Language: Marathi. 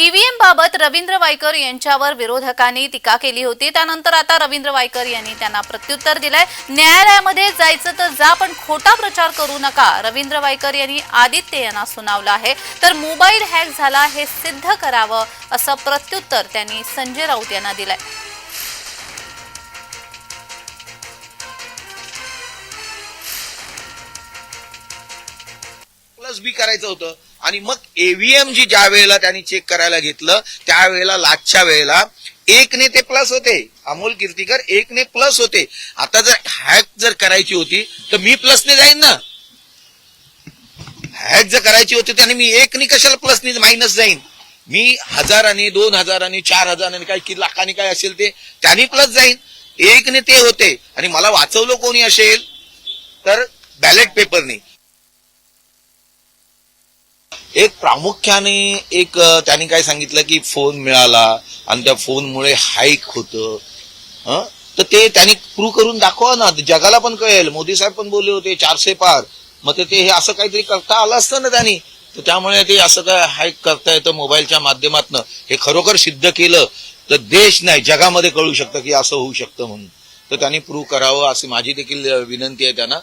ईव्हीएम बाबत रवींद्र वायकर यांच्यावर विरोधकांनी टीका केली होती. त्यानंतर आता रवींद्र वायकर यांनी त्यांना प्रत्युत्तर दिलंय. न्यायालयामध्ये जायचं तर जा पण खोटा प्रचार करू नका. रवींद्र वायकर यांनी आदित्य यांना सुनावलं आहे. तर मोबाईल हॅक झाला हे सिद्ध करावं असं प्रत्युत्तर त्यांनी संजय राऊत यांना दिलंय. बी करायचं होतं. आणि मग एव्हीएम जी ज्या वेळेला त्यांनी चेक करायला घेतलं त्यावेळेला लाचच्या वेळेला एक ने ते प्लस होते. अमोल कीर्तीकर एक ने प्लस होते. आता जर हॅक जर करायची होती तर मी प्लसने जाईन ना. हॅक जर करायची होती त्याने मी एक ने कशाला प्लसने मायनस जाईन? मी हजाराने दोन हजाराने चार हजाराने काय किती लाखाने काय असेल ते त्यांनी प्लस जाईन. एकने ते होते. आणि मला वाचवलं कोणी असेल? तर बॅलेट पेपरने एक प्रामुख्याने एक त्याने त्यांनी काय सांगितलं की फोन मिळाला आणि त्या फोनमुळे हाईक होतं. तर ते त्यांनी प्रूव्ह करून दाखवा ना. जगाला पण कळेल. मोदी साहेब पण बोलले होते चारशे पार. मग ते- ते हे असं काहीतरी करता आलं असतं ना त्यांनी. तर त्यामुळे ते असं काय हाईक करता येतं मोबाईलच्या माध्यमातनं. हे खरोखर सिद्ध केलं तर देश नाही जगामध्ये कळू शकतं की असं होऊ शकतं म्हणून. तर त्यांनी प्रूव्ह करावं अशी माझी देखील विनंती आहे त्यांना.